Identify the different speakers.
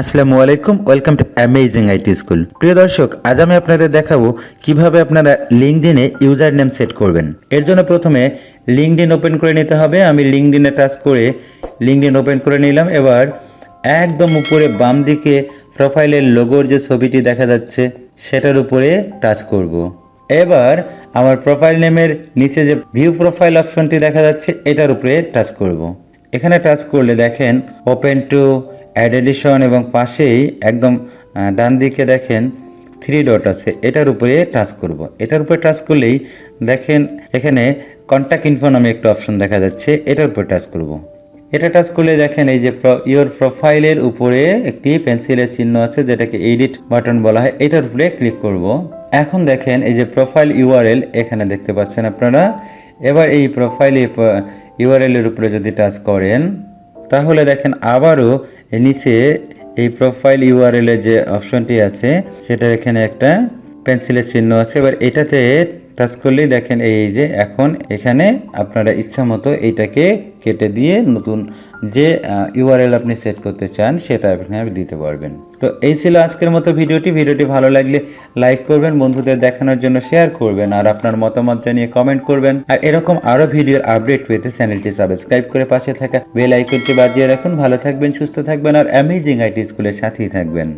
Speaker 1: আসসালামু আলাইকুম, welcome to amazing IT school প্রিয় দর্শক, আজ আমি আপনাদের দেখাবো কীভাবে আপনারা লিঙ্কডিনে ইউজার নেম সেট করবেন এর জন্য প্রথমে লিঙ্কডিন ওপেন করে নিতে হবে আমি লিঙ্কডিনে টাচ করে লিঙ্কডিন ওপেন করে নিলাম এবার একদম উপরে বাম দিকে প্রোফাইলের লোগোর যে ছবিটি দেখা যাচ্ছে, সেটার উপরে টাচ করব। এবার আমার প্রোফাইল নেমের নিচে যে ভিউ প্রোফাইল অপশনটি দেখা যাচ্ছে, এটার উপরে টাচ করব। এখানে টাচ করলে দেখেন, ওপেন টু অ্যাড এডিশন এবং পাশেই একদম ডান দিকে দেখেন থ্রি ডট আছে এটার উপরে টাচ করব। এটার উপরে টাচ করলেই দেখেন এখানে কন্ট্যাক্ট ইনফো নামে একটা অপশন দেখা যাচ্ছে, এটার উপরে টাচ করব। এটা টাচ করলে দেখেন এই যে ইওর প্রোফাইলের উপরে একটি পেন্সিলের চিহ্ন আছে, যেটাকে এডিট বাটন বলা হয়, এটার উপরে ক্লিক করব। এখন দেখেন এই যে প্রোফাইল ইউআরএল এখানে দেখতে পাচ্ছেন আপনারা এবার এই প্রোফাইল ইউআরএল এর উপরে যদি টাচ করেন তাহলে দেখেন আবারও নিচে এই প্রোফাইল ইউআরএলের যে অপশনটি আছে, সেটা এখানে একটা পেন্সিলের চিহ্ন আছে। এবার এটাতে টাচ করলেই দেখেন এই যে এখন এখানে আপনারা ইচ্ছা মতো এইটাকে কেটে দিয়ে নতুন যে ইউআরএল আপনি সেট করতে চান সেটা আপনি দিতে পারবেন। তো এই ছিল আজকের মতো ভিডিওটি। ভিডিওটি ভালো লাগলে লাইক করবেন, বন্ধুদের দেখানোর জন্য শেয়ার করবেন আর আপনার মতামত জানিয়ে কমেন্ট করবেন। আর এরকম আরও ভিডিওর আপডেট পেতে চ্যানেলটি সাবস্ক্রাইব করে পাশে থাকা বেল আইকনটি বাজিয়ে রাখুন। ভালো থাকবেন, সুস্থ থাকবেন আর অ্যামেজিং আইটি স্কুলের সাথেই থাকবেন।